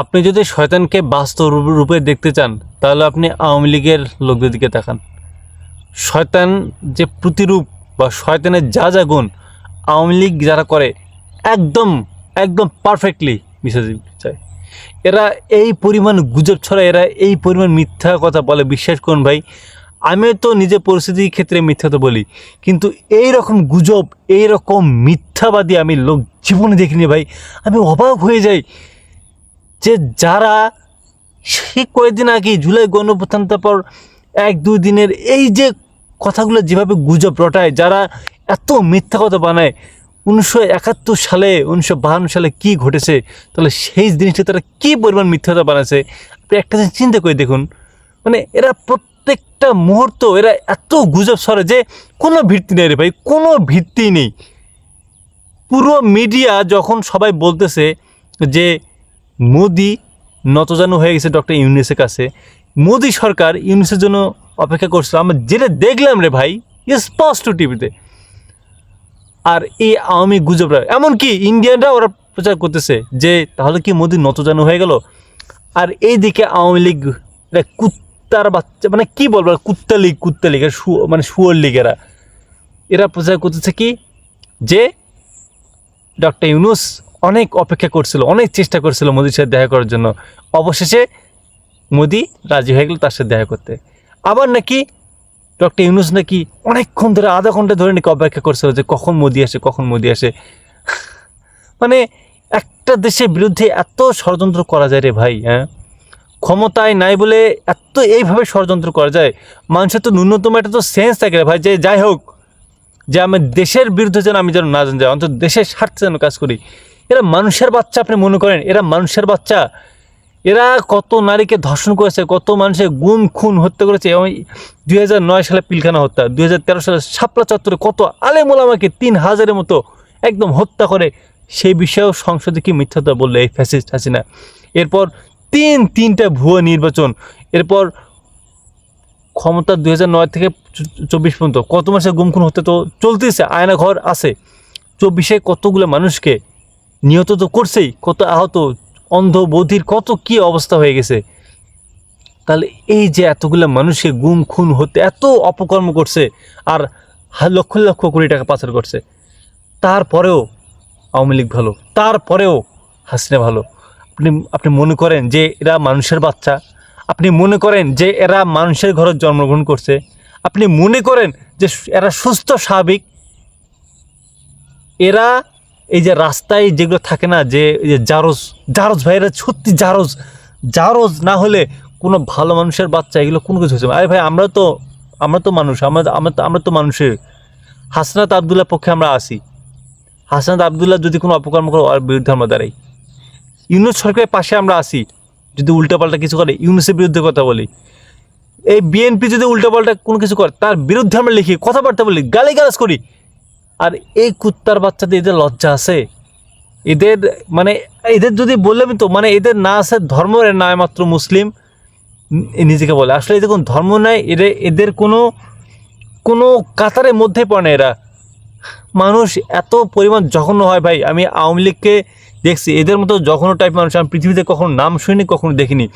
আপনি যদি শয়তানকে বাস্তব রূপে দেখতে চান, তাহলে আপনি আওয়ামী লীগের লোকদের দিকে তাকান। শয়তান যে প্রতিরূপ বা শয়তানের যা যা গুণ, আওয়ামী লীগ যারা করে, একদম একদম পারফেক্টলি মিশে চায়। এরা এই পরিমাণ গুজব ছড়া এরা এই পরিমাণ মিথ্যা কথা বলে। বিশ্বাস করুন ভাই, আমি তো নিজে পরিস্থিতির ক্ষেত্রে মিথ্যা তো বলি, কিন্তু এই রকম গুজব, এই রকম মিথ্যাবাদী আমি লোক জীবনে দেখিনি ভাই। আমি অবাক হয়ে যাই যে যারা সেই কয়েকদিন আগে জুলাই গণপ্রত্যান্তার পর এক, দুই দিনের এই যে কথাগুলো যেভাবে গুজব রটায়, যারা এত মিথ্যা কথা বানায়, উনিশশো একাত্তর সালে, উনিশশো বাহান্ন সালে কি ঘটেছে, তাহলে সেই জিনিসটা তারা কী পরিমাণ মিথ্যাটা বানাচ্ছে আপনি একটা জিনিস চিন্তা করে দেখুন। মানে এরা প্রত্যেকটা মুহূর্ত, এরা এত গুজব সরে যে কোনো ভিত্তি নেই রে ভাই, কোনো ভিত্তি নেই। পুরো মিডিয়া যখন সবাই বলতেছে যে মোদি নতজানু হয়ে গেছে ডক্টর ইউনিসের কাছে। মোদি সরকার ইউনিসের জন্য অপেক্ষা করছিল। আমরা যেটা দেখলাম রে ভাই স্পষ্ট টিভিতে। আর এই আওয়ামী গুজবরা, এমনকি ইন্ডিয়ানরা ওরা প্রচার করতেছে যে, তাহলে কি মোদি নতজানু হয়ে গেল? আর এই দিকে আওয়ামী লীগ কুত্তার বাচ্চা মানে কি বলব কুত্তা লীগ কুত্তা লীগ মানে শুয়োর লীগ এরা। এরা প্রচার করতেছে কি? যে, ডক্টর ইউনুস অনেক অপেক্ষা করছিল, অনেক চেষ্টা করছিল মোদির সাথে দেখা করার জন্য। অবশেষে মোদি রাজি হয়ে গেল তার সাথে দেখা করতে। আবার নাকি ডক্টর ইউনুস নাকি অনেকক্ষণ ধরে আধা ঘণ্টা ধরে নাকি অপেক্ষা করছিল যে কখন মোদি আসে, কখন মোদি আসে। মানে একটা দেশের বিরুদ্ধে এত ষড়যন্ত্র করা যায় রে ভাই হ্যাঁ? ক্ষমতায় নাই বলে এত এইভাবে ষড়যন্ত্র করা যায়। মানুষের তো ন্যূনতম একটা তো সেন্স থাকে রে ভাই, যে যাই হোক, যে আমি দেশের বিরুদ্ধে যেন আমি যেন না যেন যাই, অন্তত দেশের স্বার্থে যেন কাজ করি। এরা মানুষের বাচ্চা, আপনি মনে করেন, এরা মানুষের বাচ্চা। এরা কত নারীকে ধর্ষণ করেছে, কত মানুষের গুম, খুন, হত্যা করেছে, এবং দুই হাজার নয় সালে পিলখানা হত্যা, দুই হাজার তেরো সালে শাপলা চত্বরে কত আলেমুলামাকে তিন হাজারের মতো একদম হত্যা করে, সেই বিষয়েও সংসদে কি মিথ্যাতা বলল এই ফ্যাসিস্ট হাসিনা? এরপর তিন, তিনটা ভুয়ো নির্বাচন, এরপর ক্ষমতা দুই নয় থেকে চব্বিশ পর্যন্ত, কত মাসে গুম, খুন হতে তো চলতেছে আয়না ঘর আছে। চব্বিশে কতগুলো মানুষকে নিহত তো করছেই, কত আহত, অন্ধ বধির, কত কি অবস্থা হয়ে গেছে। তাহলে এই যে এতগুলো মানুষকে গুম, খুন হতে এত অপকর্ম করছে, আর লক্ষ লক্ষ কোটি টাকা পাচার করছে, তারপরেও আওয়ামী লীগ ভালো, তারপরেও হাসিনা ভালো। আপনি আপনি মনে করেন যে এরা মানুষের বাচ্চা, আপনি মনে করেন যে এরা মানুষের ঘরে জন্মগ্রহণ করছে, আপনি মনে করেন যে এরা সুস্থ, স্বাভাবিক, এরা এই যে রাস্তায় যেগুলো থাকে না, যে যে জারজ জারজ ভাই এরা সত্যি জারজ জারজ না হলে কোনো ভালো মানুষের বাচ্চা, এগুলো কোনো কিছু হচ্ছে আরে ভাই, আমরা তো আমরা তো মানুষ, আমরা আমরা তো আমরা তো মানুষের। হাসনাত আবদুল্লাহ পক্ষে আমরা আসি। হাসনাত আবদুল্লাহ যদি কোনো অপকর্ম করে, ওর বিরুদ্ধে আমরা দাঁড়াই। ইউনুস সরকারের পাশে আমরা আসি, যদি উল্টাপাল্টা কিছু করে, ইউনুসের বিরুদ্ধে কথা বলি। এই বিএনপি যদি উল্টাপাল্টা কোনো কিছু করে, তার বিরুদ্ধে আমরা লিখি, কথাবার্তা বলি, গালিগালাজ করি আর এই কুত্তার বাচ্চাদের এদের লজ্জা আছে? এদের মানে এদের যদি বললাম তো মানে এদের না আছে, ধর্ম এর না মাত্র মুসলিম নিজেকে বলে। আসলে এদের কোনো ধর্ম নাই, এদের এদের কোনো কোনো কাতারের মধ্যে পড়ে না এরা। মানুষ এত পরিমাণ জঘন্য হয় ভাই। আমি আওয়ামী লীগকে দেখছি, এদের মতো জঘন্য টাইপ মানুষ। আমি পৃথিবীতে কখনো নাম শুনিনি, কখনো দেখিনি।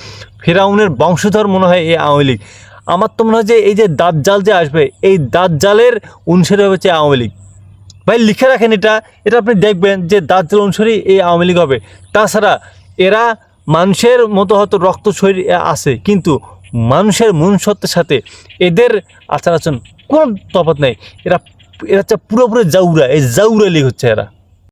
ফেরাউনের বংশধর মনে হয় এই আওয়ামী লীগ। আমার তো মনে হয় যে এই যে দাঁত জাল যে আসবে, এই দাঁত জালের অনুসারে হচ্ছে আওয়ামী লীগ। ভাই, লিখে রাখেন এটা। এটা আপনি দেখবেন যে দাঁত জাল অনুসারী এই আওয়ামী লীগ হবে। তাছাড়া এরা মানুষের মতো হয়তো রক্ত শরীর আছে, কিন্তু মানুষের মনুষ্যত্বের সাথে এদের আচার আচরণ কোনো তফাৎ নেই। এরা এরা হচ্ছে পুরোপুরি জাউরা। এই জাউরা লীগ হচ্ছে এরা।